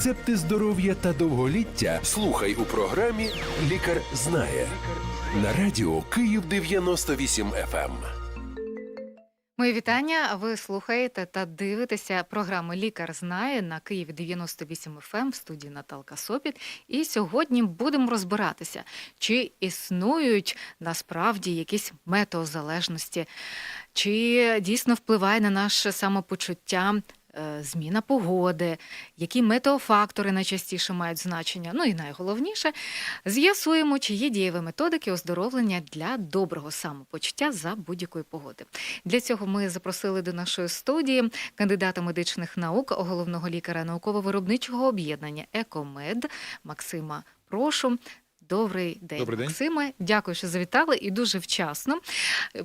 Рецепти здоров'я та довголіття слухай у програмі Лікар знає на радіо Київ 98 FM. Мої вітання. Ви слухаєте та дивитеся програму Лікар знає на Києві 98 FM в студії Наталка Сопіт. І сьогодні будемо розбиратися, чи існують насправді якісь метеозалежності, чи дійсно впливає на наше самопочуття. Е, Зміна погоди, які метеофактори найчастіше мають значення. Ну і найголовніше, з'ясуємо, чи є дієві методики оздоровлення для доброго самопочуття за будь-якої погоди. Для цього ми запросили до нашої студії кандидата медичних наук, головного лікаря науково-виробничого об'єднання Екомед Максима. Прошу. Добрий день, Добрий день. Максиме. Дякую, що завітали і дуже вчасно.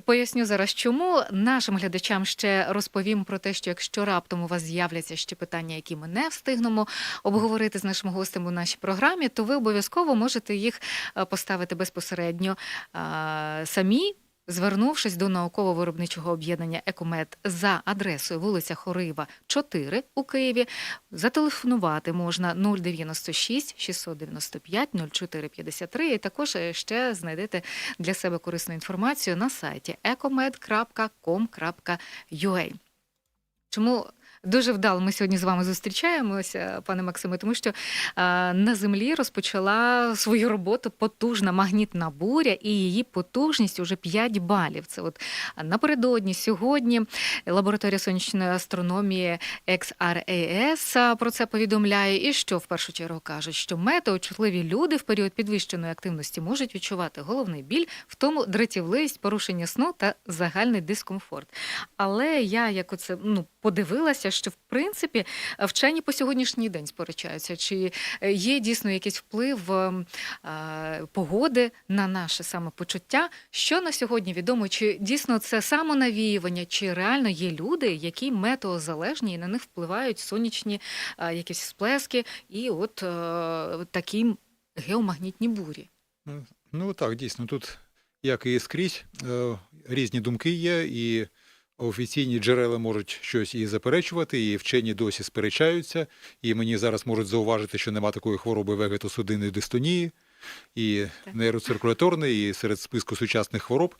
Поясню зараз, чому нашим глядачам ще розповім про те, що якщо раптом у вас з'являться ще питання, які ми не встигнемо обговорити з нашим гостем у нашій програмі, то ви обов'язково можете їх е, поставити безпосередньо самі. Звернувшись до науково-виробничого об'єднання Екомед за адресою вулиця Хорива, 4 у Києві, зателефонувати можна 096 695 0453 і також е, ще знайдете для себе корисну інформацію на сайті ecomed.com.ua. Чому дуже вдало ми сьогодні з вами зустрічаємося, пане Максиме, тому що а, на землі розпочала свою роботу потужна магнітна буря, і її потужність уже 5 балів. Це от напередодні сьогодні лабораторія сонячної астрономії XRAS а, про це повідомляє. І що в першу чергу кажуть, що метеочутливі люди в період підвищеної активності можуть відчувати головний біль, в тому дратівливість, порушення сну та загальний дискомфорт. Але я як оце ну подивилася, що в принципі вчені по сьогоднішній день сперечаються, чи е, є дійсно якийсь вплив ем, е, погоди на наше самопочуття. Що на сьогодні відомо, чи дійсно це самонавіювання, чи реально є люди, які метеозалежні і на них впливають сонячні е, якісь сплески, і от е, такі геомагнітні бурі. Ну так, дійсно, тут, як і скрізь, е, різні думки є, і офіційні джерела можуть щось і заперечувати, і вчені досі сперечаються. І мені зараз можуть зауважити, що нема такої хвороби вегетосудинної дистонії. І нейроциркуляторної, і серед списку сучасних хвороб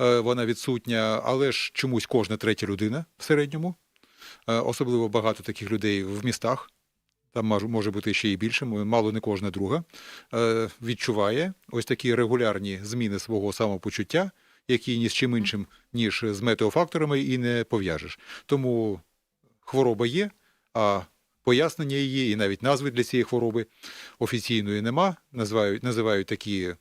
е, вона відсутня, але ж чомусь кожна третя людина в середньому. Е, Особливо багато таких людей в містах. Там може бути ще і більше, мало не кожна друга, е, відчуває ось такі регулярні зміни свого самопочуття, які ні з чим іншим, ніж з метеофакторами, і не пов'яжеш. Тому хвороба є, а пояснення її і навіть назви для цієї хвороби офіційної нема. Називають, називають такі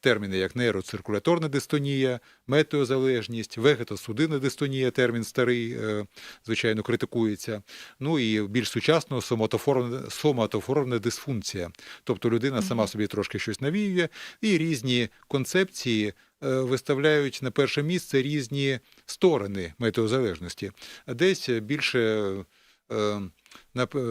терміни, як нейроциркуляторна дистонія, метеозалежність, вегетосудинна дистонія, термін старий, е, звичайно, критикується. Ну і більш сучасно соматоформна, соматоформна дисфункція. Тобто людина сама собі трошки щось навіює, і різні концепції е, виставляють на перше місце різні сторони метеозалежності. Десь більше е,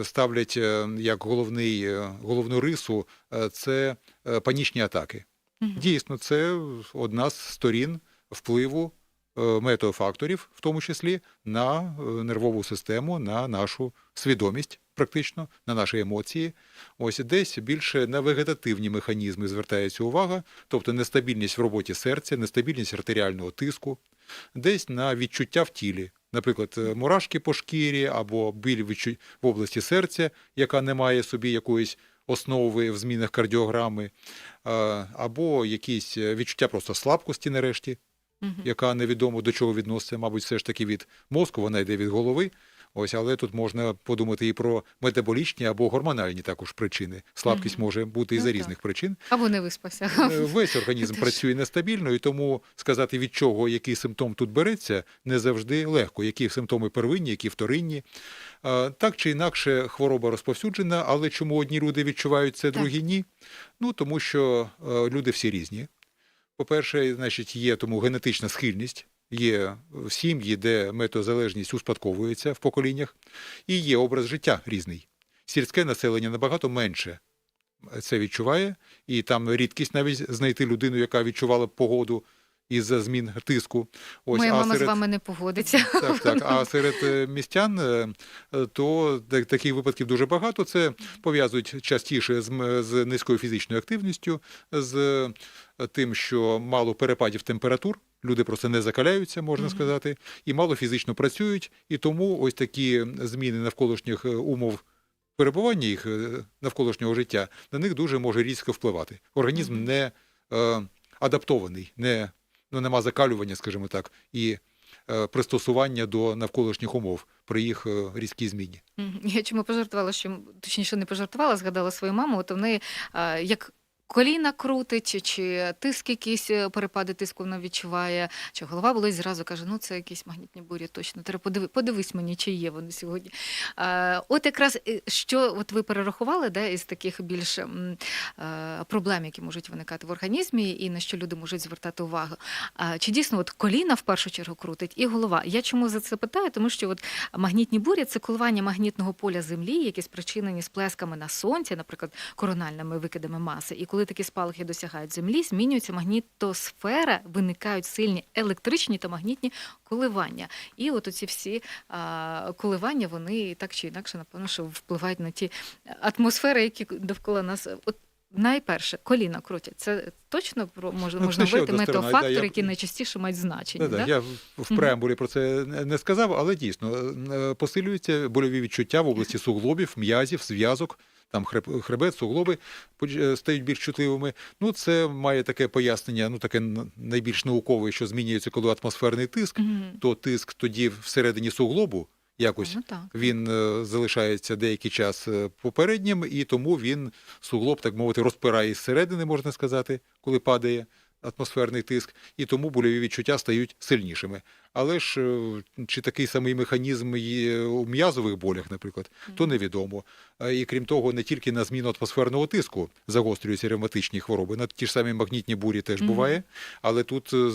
ставлять е, як головний, е, головну рису е, це панічні атаки. Дійсно, це одна з сторін впливу метеофакторів, в тому числі на нервову систему, на нашу свідомість, практично, на наші емоції. Ось десь більше на вегетативні механізми звертається увага, тобто нестабільність в роботі серця, нестабільність артеріального тиску, десь на відчуття в тілі. Наприклад, е, мурашки по шкірі або біль в області серця, яка не має собі якоїсь основи в змінах кардіограми, або якісь е, відчуття просто слабкості нарешті, яка невідомо до чого відноситься, мабуть, все ж таки від мозку, вона йде від голови. Ось, але тут можна подумати і про метаболічні або гормональні також причини. Слабкість може бути і Ну за так. різних причин. Або не виспався. Е, Весь організм працює нестабільно, і тому сказати, від чого який симптом тут береться, не завжди легко. Які симптоми первинні, які вторинні. Е, Так чи інакше, хвороба розповсюджена, але чому одні люди відчувають це, Так. другі ні? Ну тому що е, люди всі різні. По-перше, значить, є тому генетична схильність. Є сім'ї, де метеозалежність успадковується в поколіннях, і є образ життя різний. Сільське населення набагато менше це відчуває, і там рідкість навіть знайти людину, яка відчувала погоду із-за змін тиску. Ось, Моя а мама з вами не погодиться. так, так. А серед е, містян е, то та- таких випадків дуже багато. Це пов'язують частіше з, з низькою фізичною активністю, з е, тим, що мало перепадів температур. Люди просто не закаляються, можна сказати, і мало фізично працюють. І тому ось такі зміни навколишніх е, умов перебування їх е, навколишнього життя на них дуже може різко впливати. Організм не е, адаптований, не, ну, нема закалювання, скажімо так, і е, пристосування до навколишніх умов при їх е, різкій зміні. Я чому пожартувала, що точніше не пожартувала, згадала свою маму. От в неї як коліна крутить, чи тиск якісь е, перепади тиску вона відчуває, чи голова болить, зразу каже: ну це якісь магнітні бурі, точно. Треба подиви, подивись мені, чи є вони сьогодні. А, от якраз е, що от ви перерахували, да, із таких більш м, е, проблем, які можуть виникати в організмі, і на що люди можуть звертати увагу. А, чи дійсно от коліна в першу чергу крутить і голова? Я чому за це питаю? Тому що от Магнітні бурі це коливання магнітного поля Землі, які спричинені сплесками на сонці, наприклад, корональними викидами маси. І коли такі спалахи досягають Землі, змінюється магнітосфера, виникають сильні електричні та магнітні коливання. І от оці всі а, коливання, вони так чи інакше, напевно, що впливають на ті атмосфери, які довкола нас. От найперше, коліна крутять. Це точно про можна, Ну, можна говорити одна да, я- які найчастіше мають значення. Да-да. Я в- в Мгм. преамбулі про це не сказав, але дійсно е, посилюються больові відчуття в області суглобів, м'язів, зв'язок. Там хреб- хребет, суглоби е, стають більш чутливими. Ну, це має таке пояснення, ну таке найбільш наукове, що змінюється, коли атмосферний тиск, Мгм. то тиск тоді всередині суглобу якось Ну, так. він е, залишається деякий час е, попереднім, і тому він суглоб, так мовити, розпирає зсередини, можна сказати, коли падає атмосферний тиск, і тому больові відчуття стають сильнішими. Але ж е, чи такий самий механізм є у м'язових болях, наприклад, то невідомо. І крім того, не тільки на зміну атмосферного тиску загострюються ревматичні хвороби, на ті ж самі магнітні бурі теж буває, але тут е,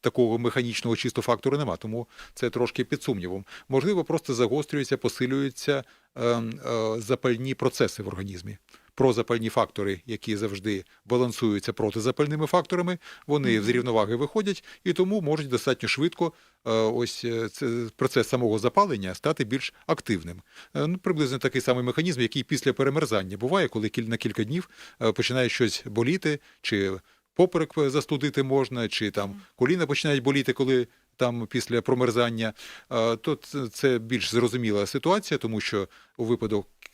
такого механічного чисто фактору нема, тому це трошки під сумнівом. Можливо, просто загострюються, посилюються е, е, запальні процеси в організмі. Прозапальні фактори, які завжди балансуються протизапальними факторами, вони з рівноваги виходять і тому можуть достатньо швидко е, ось е, це процес самого запалення стати більш активним. Е, Ну, приблизно такий самий механізм, який після перемерзання буває, коли на кілька днів починає щось боліти, чи поперек застудити можна, чи там коліна починають боліти, коли там після промерзання, то це більш зрозуміла ситуація, тому що у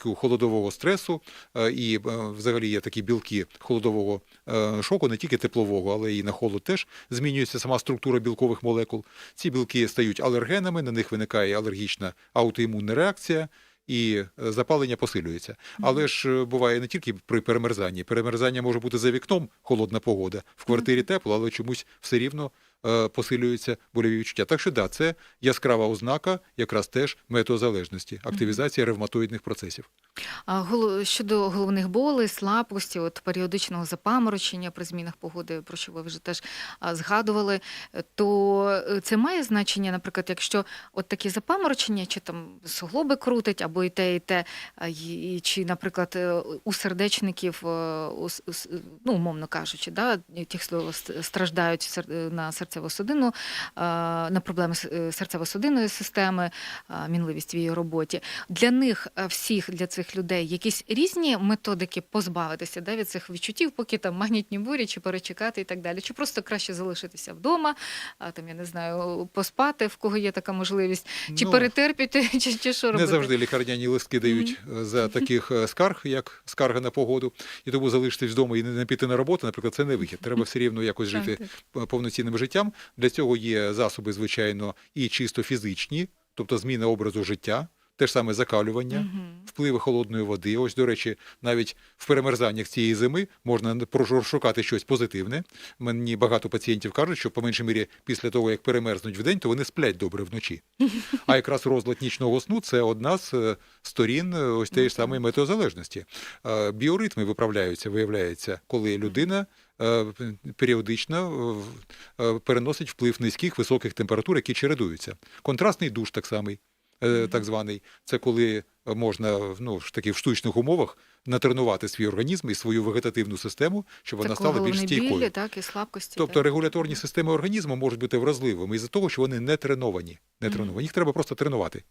випадку холодового стресу е, і е, взагалі є такі білки холодового е, шоку, не тільки теплового, але і на холод теж змінюється сама структура білкових молекул. Ці білки стають алергенами, на них виникає алергічна аутоімунна реакція. І запалення посилюється. Але ж буває не тільки при перемерзанні. Перемерзання може бути за вікном холодна погода, в квартирі тепло, але чомусь все рівно посилюються больові відчуття. Так що да, це яскрава ознака якраз теж метеозалежності, активізація ревматоїдних процесів. А щодо головних болей, слабкості, от періодичного запаморочення при змінах погоди, про що ви вже теж згадували, е, то е, це має значення, наприклад, якщо от такі запаморочення, чи там суглоби крутить, або і те, і те, і, чи, наприклад, е, у сердечників, е, ну, умовно кажучи, да, ст- страждають е, на серцево-судинну, е, на проблеми е, серцево-судинної системи, е, мінливість в її роботі. Для них всіх, для цих людей, якісь різні методики позбавитися да, від цих відчуттів, поки там магнітні бурі, чи перечекати і так далі. Чи просто краще залишитися вдома, а там я не знаю, поспати, в кого є така можливість, чи Ну, перетерпіти, чи, чи що робити? Не завжди лікарняні листки дають е, за таких скарг, як скарга на погоду, і тому залишитись вдома і не піти на роботу, наприклад, це не вихід. Треба все рівно якось жити повноцінним життям. Для цього є засоби, звичайно, і чисто фізичні, тобто зміна образу життя, те ж саме закалювання. Мгм. Впливи холодної води. Ось, до речі, навіть в перемерзаннях цієї зими можна прошукати щось позитивне. Мені багато пацієнтів кажуть, що по меншій мірі після того, як перемерзнуть вдень, то вони сплять добре вночі. А якраз розлад нічного сну це одна з е, сторін е, ось тієї ж самої метеозалежності. Біоритми виправляються, виявляється, коли людина. е, Періодично переносить вплив низьких високих температур, які чередуються. Контрастний душ так самий. Е, так званий. Це коли можна ну, ж таки в штучних умовах натренувати свій організм і свою вегетативну систему, щоб вона стала більш стійкою. білі, так, і слабкості. Тобто так. регуляторні системи організму можуть бути вразливими із-за того, що вони не треновані. Не треновані. Їх треба просто тренувати.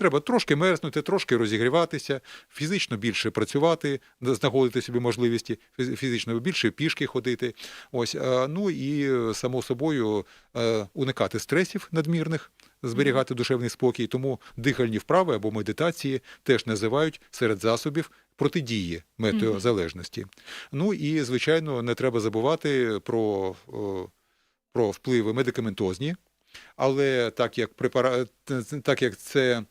Треба трошки мерзнути, трошки розігріватися, фізично більше працювати, знаходити собі можливості, фізично більше пішки ходити. Ось, е, ну і е, само собою е, уникати стресів надмірних, зберігати душевний спокій. Тому дихальні вправи або медитації теж називають серед засобів протидії метеозалежності. Ну і звичайно, не треба забувати про, про впливи медикаментозні. Але так як препара... так як це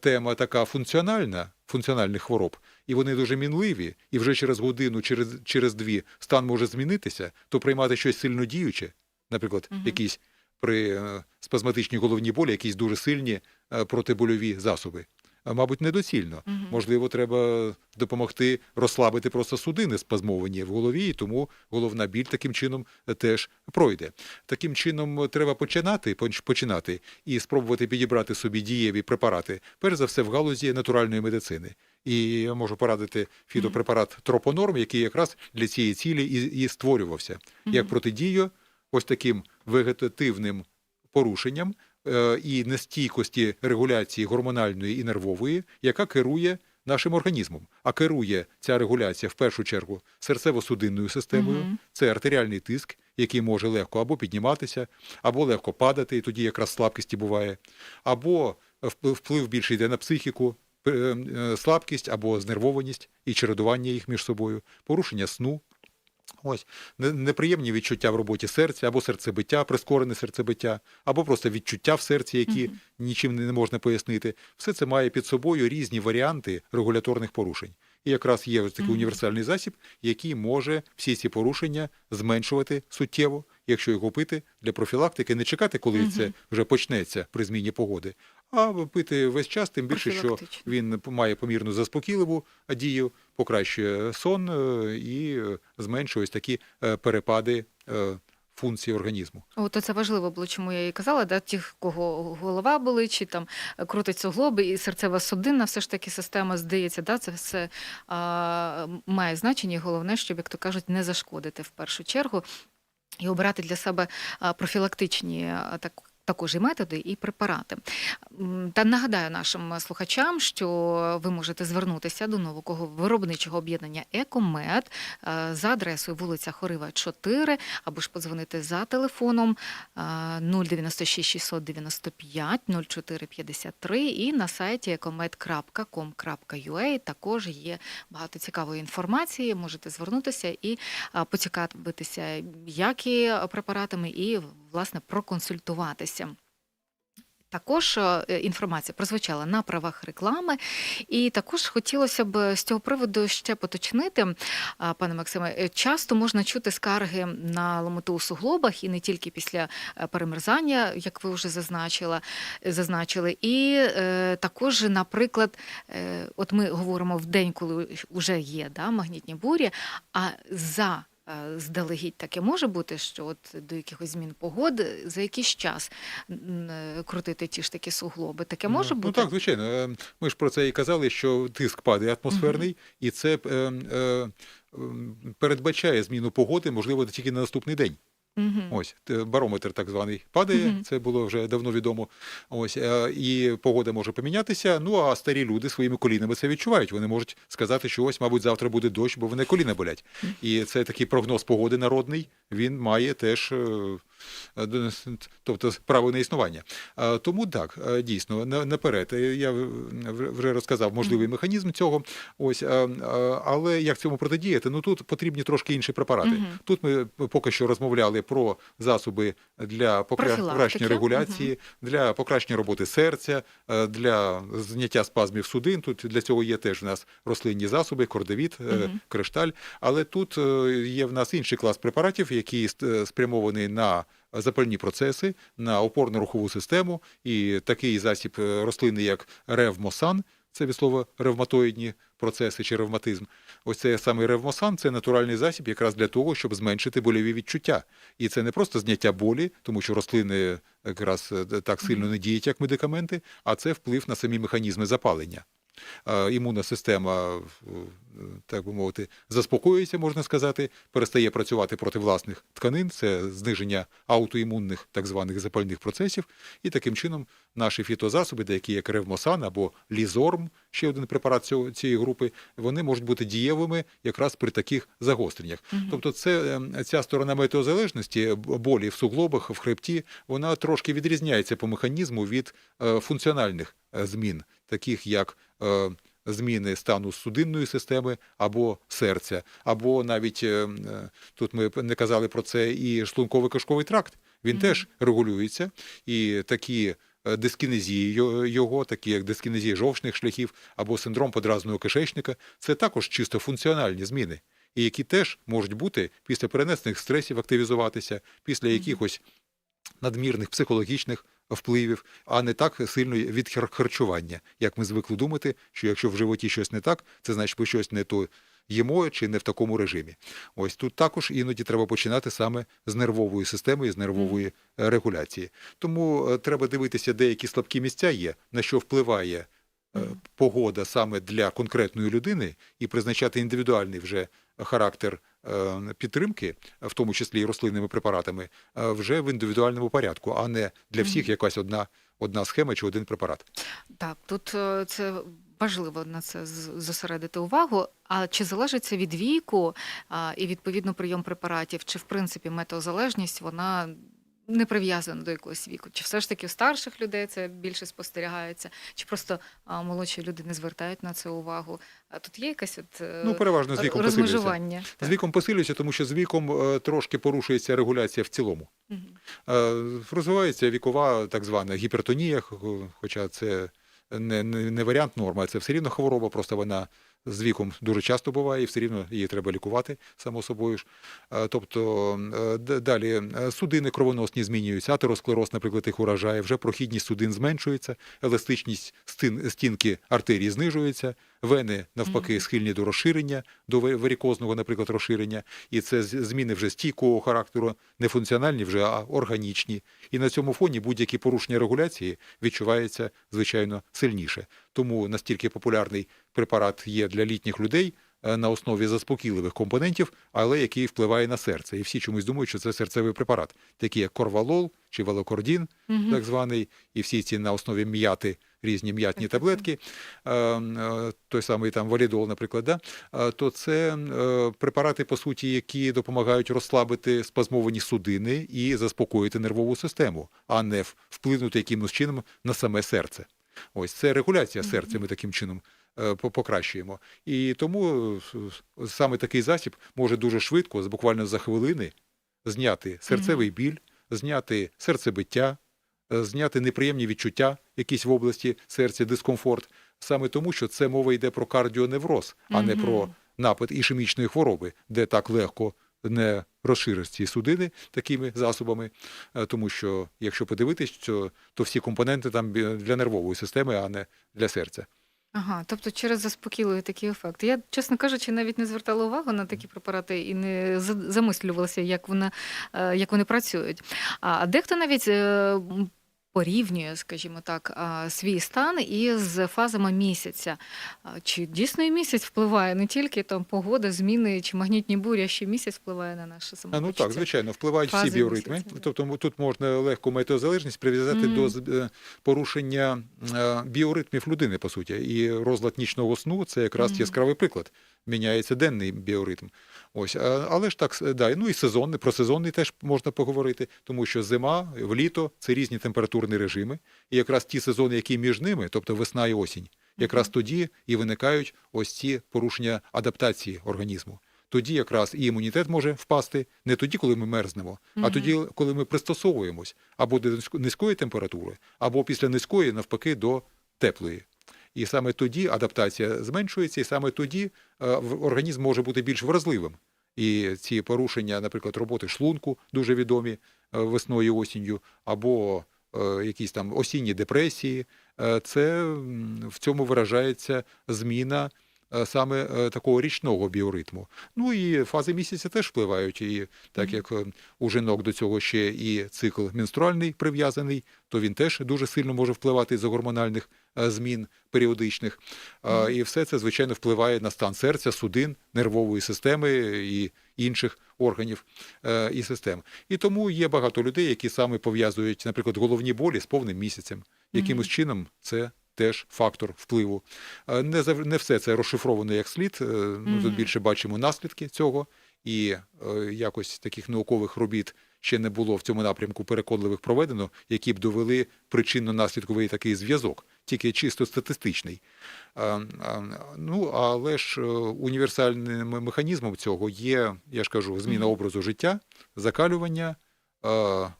тема така функціональна, функціональних хвороб, і вони дуже мінливі, і вже через годину, через, через дві стан може змінитися, то приймати щось сильно діюче, наприклад, угу. якісь при е, спазматичній головній болі, якісь дуже сильні е, протибольові засоби. Мабуть, недоцільно. Мгм. Можливо, треба допомогти розслабити просто судини спазмовані в голові, і тому головна біль таким чином е, теж пройде. Таким чином е, треба починати, починати і спробувати підібрати собі дієві препарати, перш за все в галузі натуральної медицини. І я можу порадити фітопрепарат Тропонорм, який якраз для цієї цілі і, і створювався як протидію ось таким вегетативним порушенням і нестійкості регуляції гормональної і нервової, яка керує нашим організмом. А керує ця регуляція в першу чергу серцево-судинною системою, Мгм. це артеріальний тиск, який може легко або підніматися, або легко падати, і тоді якраз слабкості буває, або вп- вплив більше йде на психіку, е, е, слабкість або знервованість і чередування їх між собою, порушення сну. Ось неприємні відчуття в роботі серця, або серцебиття, прискорене серцебиття, або просто відчуття в серці, які Мгм. нічим не можна пояснити. Все це має під собою різні варіанти регуляторних порушень. І якраз є ось такий Мгм. універсальний засіб, який може всі ці порушення зменшувати суттєво, якщо його пити для профілактики, не чекати, коли Мгм. це вже почнеться при зміні погоди, а пити весь час, тим більше, що він має помірну заспокійливу дію, покращує сон е, і е, зменшує ось такі е, перепади е, функції організму. От це важливо було, чому я і казала, да, ті, кого голова болить, чи там е, крутить суглоби, і серцева судинна, все ж таки система здається, да, це все а, має значення. І головне, щоб, як то кажуть, не зашкодити в першу чергу і обирати для себе профілактичні так. Також і методи, і препарати. Та нагадаю нашим слухачам, що ви можете звернутися до нового виробничого об'єднання Екомед е, за адресою вулиця Хорива, 4, або ж подзвонити за телефоном е, 096 695 0453 і на сайті ecomed.com.ua також є багато цікавої інформації. Можете звернутися і е, поцікавитися, які препаратами, і власне проконсультуватися. Також е, інформація прозвучала на правах реклами, і також хотілося б з цього приводу ще поточнити, пане Максиме. е, Часто можна чути скарги на ломоту у суглобах, і не тільки після е, перемерзання, як ви вже зазначила, зазначили. І е, також, наприклад, е, от ми говоримо в день, коли вже є да, магнітні бурі, а за Здалегідь таке може бути, що от до якихось змін погоди за якийсь час е, крутити ті ж такі суглоби. Таке може ну, бути? Ну так, звичайно. Е, Ми ж про це і казали, що тиск падає атмосферний, і це е, е, передбачає зміну погоди, можливо, тільки на наступний день. Мгм. Ось барометр так званий падає, угу. це було вже давно відомо. Ось е, і погода може помінятися. Ну а старі люди своїми колінами це відчувають. Вони можуть сказати, що ось, мабуть, завтра буде дощ, бо вони коліна болять. І це такий прогноз погоди народний. Він має теж. Е, е, Тобто право на існування. Тому так, е, дійсно, на- наперед. Е, Я вже розказав можливий механізм цього. Ось, але як цьому протидіяти? Ну тут потрібні трошки інші препарати. Мгм. Тут ми поки що розмовляли про засоби для покра- покращення регуляції, для покращення роботи серця, е, для зняття спазмів судин. Тут для цього є теж у нас рослинні засоби, кордовіт, е, Мгм. кришталь. Але тут е, є в нас інший клас препаратів, який ст- спрямований на запальні процеси, на опорно-рухову систему. І такий засіб е, рослини, як ревмосан, це від слова ревматоїдні процеси чи ревматизм. Ось це саме ревмосан це натуральний засіб якраз для того, щоб зменшити больові відчуття. І це не просто зняття болі, тому що рослини якраз е, так сильно не діють, як медикаменти, а це вплив на самі механізми запалення. Е, Імунна система, е, так би мовити, заспокоюється, можна сказати, перестає працювати проти власних тканин, це зниження аутоімунних так званих запальних процесів. І таким чином наші фітозасоби, деякі як ревмосан або лізорм, ще один препарат цієї групи, вони можуть бути дієвими якраз при таких загостреннях. Тобто, це е, ця сторона метеозалежності, болі в суглобах, в хребті, вона трошки відрізняється по механізму від функціональних змін, таких як е, зміни стану судинної системи або серця, або навіть е, е, тут ми не казали про це і шлунково-кишковий тракт. Він теж регулюється, і такі дискінезії його, такі як дискінезія жовчних шляхів або синдром подразного кишечника, це також чисто функціональні зміни, і які теж можуть бути після перенесених стресів активізуватися, після якихось надмірних психологічних впливів, а не так сильно від хар- харчування, як ми звикли думати, що якщо в животі щось не так, це значить ми щось не то їмо чи не в такому режимі. Ось тут також іноді треба починати саме з нервової системи, з нервової е, регуляції. Тому е, треба дивитися, деякі слабкі місця є, на що впливає е, погода саме для конкретної людини, і призначати індивідуальний вже характер е, підтримки, в тому числі і рослинними препаратами, е, вже в індивідуальному порядку, а не для всіх якась одна, одна схема чи один препарат. Так, тут е, це важливо на це зосередити увагу. А чи залежить це від віку і відповідно прийом препаратів, чи в принципі метеозалежність вона не прив'язана до якогось віку? Чи все ж таки у старших людей це більше спостерігається, чи просто а, молодші люди не звертають на це увагу? А тут є якась от е, Ну, переважно з віком посилюється. розмежування? З віком посилюється, тому що з віком е, трошки порушується регуляція в цілому. Е, Розвивається вікова так звана гіпертонія, хоча це не, не, не варіант норми, це все рівно хвороба, просто вона з віком дуже часто буває, і все рівно її треба лікувати, само собою ж. Е, Тобто е, далі е, судини кровоносні змінюються, атеросклероз, наприклад, їх уражає, вже прохідність судин зменшується, еластичність стін, стінки артерії знижується, вени навпаки схильні до розширення, до варікозного, наприклад, розширення, і це зміни вже стійкого характеру, не функціональні вже, а органічні. І на цьому фоні будь-які порушення регуляції відчуваються, звичайно, сильніше. Тому настільки популярний препарат є для літніх людей е, на основі заспокійливих компонентів, але який впливає на серце. І всі чомусь думають, що це серцевий препарат, такі як корвалол чи валокордін, так званий, і всі ці на основі м'яти. Різні м'ятні таблетки, е, е, той самий там валідол, наприклад, да? то це препарати, по суті, які допомагають розслабити спазмовані судини і заспокоїти нервову систему, а не вплинути якимось чином на саме серце. Ось це регуляція серця. Ми таким чином е, по- покращуємо. І тому саме такий засіб може дуже швидко, буквально за хвилини, зняти серцевий біль, зняти серцебиття, е, зняти неприємні відчуття якісь в області серця, дискомфорт. Саме тому, що це мова йде про кардіоневроз, а не про напад ішемічної хвороби, де так легко не розшириш ці судини такими засобами. Е, Тому що, якщо подивитись, то, то всі компоненти там для нервової системи, а не для серця. Ага, тобто через заспокійливий такий ефект. Я, чесно кажучи, навіть не звертала увагу на такі препарати і не замислювалася, як, вона, е, як вони працюють. А дехто навіть е, порівнює, скажімо так, свій стан із фазами місяця. Чи дійсно і місяць впливає не тільки там погода, зміни чи магнітні бурі, а ще місяць впливає на наше самопочуття? ну так, звичайно, впливають Фази всі біоритми. місяця. Тобто тут можна легко метеозалежність прив'язати Мгм. до е, порушення е, біоритмів людини, по суті. І розлад нічного сну це якраз Мгм. яскравий приклад. Міняється денний біоритм. Ось, але ж так, да, ну і сезонний, про сезонний теж можна поговорити, тому що зима, в літо це різні температурні режими. І якраз ті сезони, які між ними, тобто весна і осінь, якраз тоді і виникають ось ці порушення адаптації організму. Тоді якраз і імунітет може впасти не тоді, коли ми мерзнемо, а тоді, коли ми пристосовуємось або до низької температури, або після низької, навпаки, до теплої. І саме тоді адаптація зменшується, і саме тоді е, організм може бути більш вразливим. І ці порушення, наприклад, роботи шлунку дуже відомі е, весною і осінню, або е, якісь там осінні депресії, це в цьому виражається зміна саме е, такого річного біоритму. Ну і фази місяця теж впливають. І так як е, у жінок до цього ще і цикл менструальний прив'язаний, то він теж дуже сильно може впливати з гормональних е, змін періодичних. І все це, звичайно, впливає на стан серця, судин, нервової системи і інших органів е, і систем. І тому є багато людей, які саме пов'язують, наприклад, головні болі з повним місяцем. Якимось чином це теж фактор впливу. Е, Не, зав... не все це розшифровано як слід. е, Ну, тут більше бачимо наслідки цього, і е, якось таких наукових робіт ще не було в цьому напрямку переконливих проведено, які б довели причинно-наслідковий такий зв'язок, тільки чисто статистичний. Ну, але ж універсальним механізмом цього є, я ж кажу, зміна образу життя, закалювання,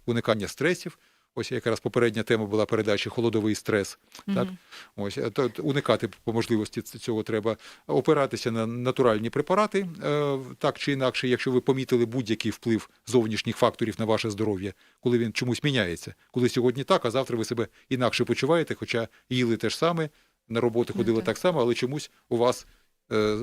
уникання стресів. Ось якраз попередня тема була передачі холодовий стрес. Так? Мгм. Ось е, то уникати по можливості цього треба опиратися на натуральні препарати, е, так чи інакше, якщо ви помітили будь-який вплив зовнішніх факторів на ваше здоров'я, коли він чомусь міняється, коли сьогодні так, а завтра ви себе інакше почуваєте, хоча їли те ж саме, на роботу Ну, ходили так. так само, але чомусь у вас е,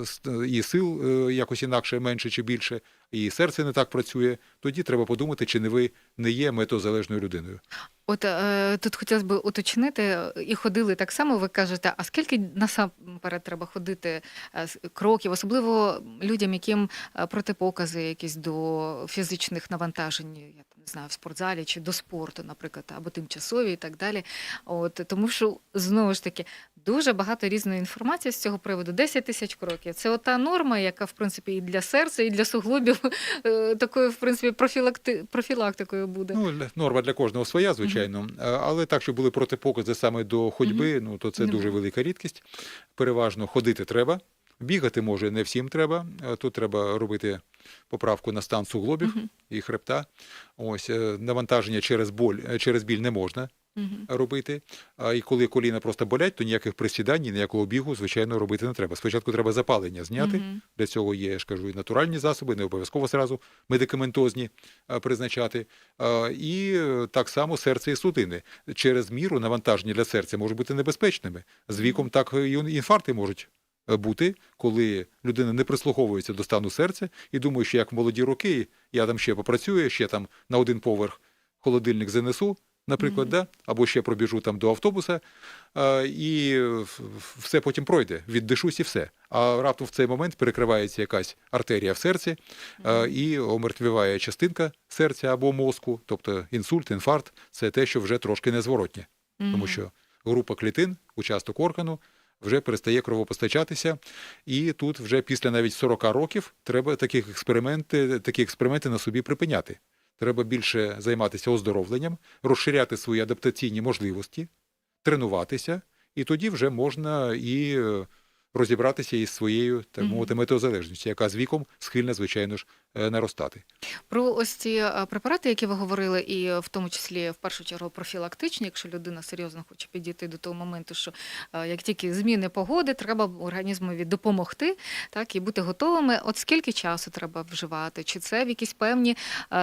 і сил е, якось інакше, менше чи більше, і серце не так працює. Тоді треба подумати, чи не ви не є метозалежною людиною. От е, тут хотілося б уточнити, і ходили так само. Ви кажете, а скільки насамперед треба ходити е, кроків, особливо людям, яким е, протипокази якісь до фізичних навантажень, я не знаю, в спортзалі чи до спорту, наприклад, або тимчасові і так далі. От тому, що знову ж таки дуже багато різної інформації з цього приводу. 10 тисяч кроків. Це ота норма, яка в принципі і для серця, і для суглобів такою, в принципі, профілакти... профілактикою буде. Ну, норма для кожного своя, звичайно. А- Але так, щоб були протипокази саме до ходьби, ну то це Нема. дуже велика рідкість. Переважно ходити треба. Бігати може не всім треба. Е, Тут треба робити поправку на стан суглобів Мгм. і хребта. Ось е, навантаження через боль, е, через біль не можна. Робити. А і коли коліна просто болять, то ніяких присідань, ні ніякого бігу, звичайно, робити не треба. Спочатку треба запалення зняти. Для цього є, я ж кажу, і натуральні засоби, не обов'язково зразу медикаментозні призначати. І е, так само серце і судини. Через міру навантаження для серця можуть бути небезпечними. З віком так і інфаркти можуть е, бути, коли людина не прислуховується до стану серця і думає, що як в молоді роки я там ще попрацюю, ще там на один поверх холодильник занесу. Наприклад, Мгм. да? або ще пробіжу там до автобуса, а, і все потім пройде, віддишусь і все. А раптом в цей момент перекривається якась артерія в серці а, і омертвіває частинка серця або мозку, тобто інсульт, інфаркт це те, що вже трошки незворотнє, тому що група клітин, участок органу, вже перестає кровопостачатися, і тут вже після навіть 40 років треба таких експерименти, такі експерименти на собі припиняти. Треба більше займатися оздоровленням, розширяти свої адаптаційні можливості, тренуватися, і тоді вже можна і е, розібратися із своєю так мовити метеозалежністю, яка з віком схильна, звичайно ж, е, наростати. Про ось ці е, препарати, які ви говорили, і е, в тому числі в першу чергу профілактичні, якщо людина серйозно хоче підійти до того моменту, що як тільки зміни погоди, треба організмові допомогти, так і бути готовими. От скільки часу треба вживати? Чи це в якісь певні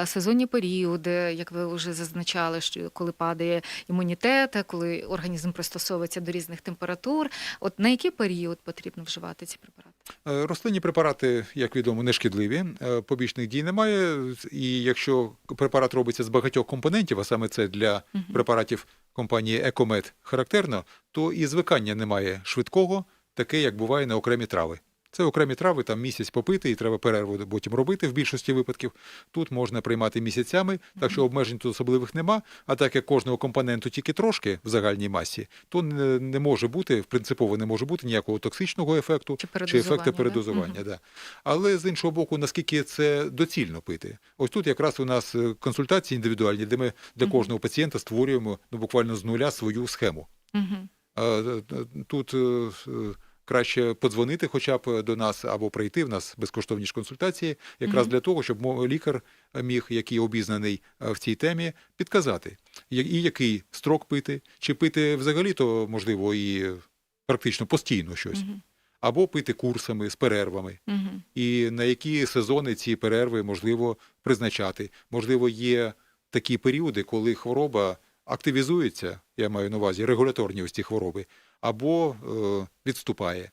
сезонні періоди, як ви вже зазначали, що коли падає імунітет, коли організм пристосовується до різних температур? От на який період потрібно вживати ці препарати? Е, Рослинні препарати, як відомо, не шкідливі, е, побічних дій немає. І якщо препарат робиться з багатьох компонентів, а саме це для угу. препаратів компанії Екомед характерно, то і звикання немає швидкого, таке, як буває на окремі трави. Це окремі трави, там місяць попити, і треба перерву потім робити в більшості випадків. Тут можна приймати місяцями, так що обмежень тут особливих нема. А так як кожного компоненту тільки трошки в загальній масі, то не, не може бути, принципово не може бути ніякого токсичного ефекту Чи чи передозування, да? Да. Але з іншого боку, наскільки це доцільно пити? Ось тут якраз у нас е, консультації індивідуальні, де ми для кожного пацієнта створюємо ну, буквально з нуля свою схему. Е, е, Тут краще подзвонити хоча б до нас або прийти. В нас безкоштовні ж консультації, якраз Мгм. для того, щоб лікар міг, який обізнаний е, в цій темі, підказати, і який строк пити, чи пити взагалі, то можливо і практично постійно щось, Мгм. або пити курсами з перервами Мгм. і на які сезони ці перерви можливо призначати. Можливо, є такі періоди, коли хвороба активізується, я маю на увазі регуляторні ось ці хвороби, або е, відступає.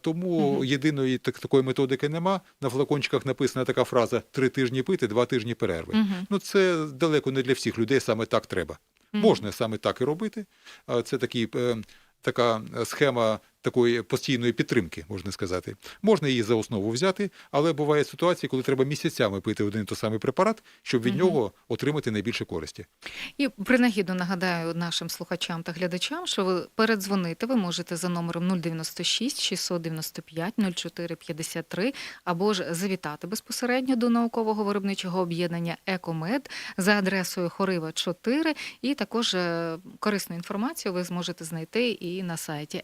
Тому єдиної такої методики нема. На флакончиках написана така фраза три тижні пити, два тижні перерви. Ну це далеко не для всіх людей саме так треба. Можна саме так і робити. Це такий, е, така схема такої постійної підтримки, можна сказати. Можна її за основу взяти, але буває ситуації, коли треба місяцями пити один і той самий препарат, щоб від Мгм. нього отримати найбільше користі. І принагідно нагадаю нашим слухачам та глядачам, що ви передзвонити ви можете за номером 096 695 04 53 або ж завітати безпосередньо до наукового виробничого об'єднання Екомед за адресою Хорива 4. І також е, корисну інформацію ви зможете знайти і на сайті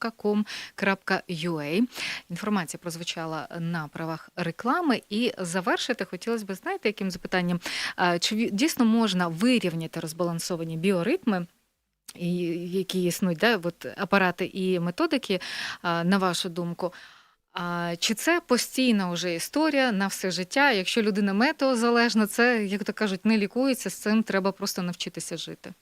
ecomed.com.ua. Інформація прозвучала на правах реклами. І завершити хотілося б, знаєте, яким запитанням? Чи дійсно можна вирівняти розбалансовані біоритми? і- Які існують, да, от апарати і методики, на вашу думку. Чи це постійна вже історія на все життя? Якщо людина метеозалежна, це, як то кажуть, не лікується, з цим треба просто навчитися жити.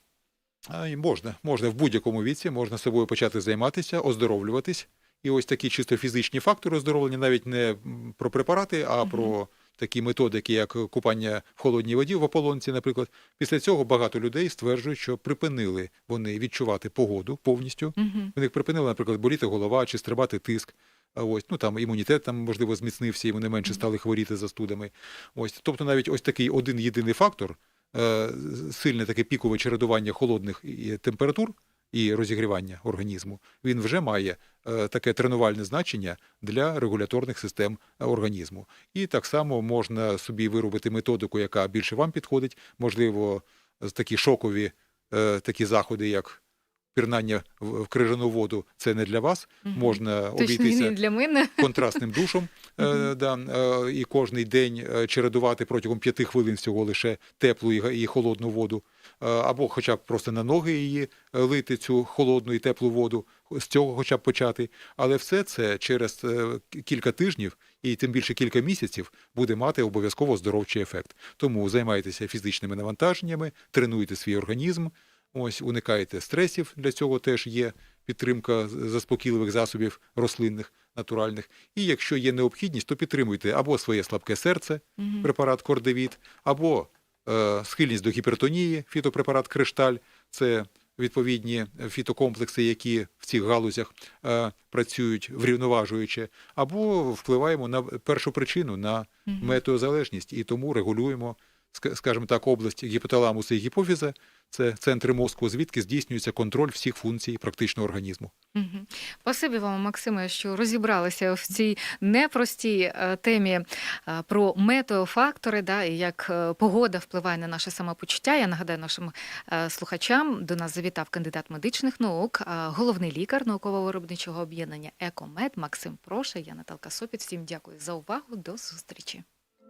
І можна, можна в будь-якому віці, можна собою почати займатися, оздоровлюватись. І ось такі чисто фізичні фактори оздоровлення, навіть не про препарати, а про такі методики, як купання в холодній воді в ополонці, наприклад. Після цього багато людей стверджують, що припинили вони відчувати погоду повністю. У них припинила, наприклад, боліти голова чи стрибати тиск. Ось ну там імунітет там можливо зміцнився, і вони менше стали хворіти застудами. Ось, тобто, навіть ось такий один єдиний фактор, сильне таке пікове чередування холодних температур і розігрівання організму, він вже має е, таке тренувальне значення для регуляторних систем е, організму. І так само можна собі виробити методику, яка більше вам підходить, можливо, такі шокові е, такі заходи, як пірнання в крижану воду, це не для вас. Можна Точно обійтися для мене. контрастним душом, е, да, е, і кожний день е, чередувати протягом п'яти хвилин всього лише теплу і і холодну воду, або хоча б просто на ноги її лити цю холодну і теплу воду, з цього хоча б почати. Але все це через кілька тижнів і тим більше кілька місяців буде мати обов'язково здоровчий ефект. Тому займайтеся фізичними навантаженнями, тренуйте свій організм. Ось уникайте стресів. Для цього теж є підтримка заспокійливих засобів рослинних, натуральних. І якщо є необхідність, то підтримуйте або своє слабке серце, препарат кордевіт, або е, схильність до гіпертонії, фітопрепарат кришталь. Це відповідні фітокомплекси, які в цих галузях е, працюють врівноважуючи, або впливаємо на першу причину на метеозалежність і тому регулюємо, скажімо так, область гіпоталамуса і гіпофіза. Це центри мозку, звідки здійснюється контроль всіх функцій практичного організму. Мгм. Спасибі вам, Максиме, що розібралися в цій непростій е, темі е, про метеофактори, да, і як е, погода впливає на наше самопочуття. Я нагадаю нашим слухачам, до нас завітав кандидат медичних наук, головний лікар науково-виробничого об'єднання Екомед Максим Проша. Я Наталка Сопіт. Всім дякую за увагу. До зустрічі.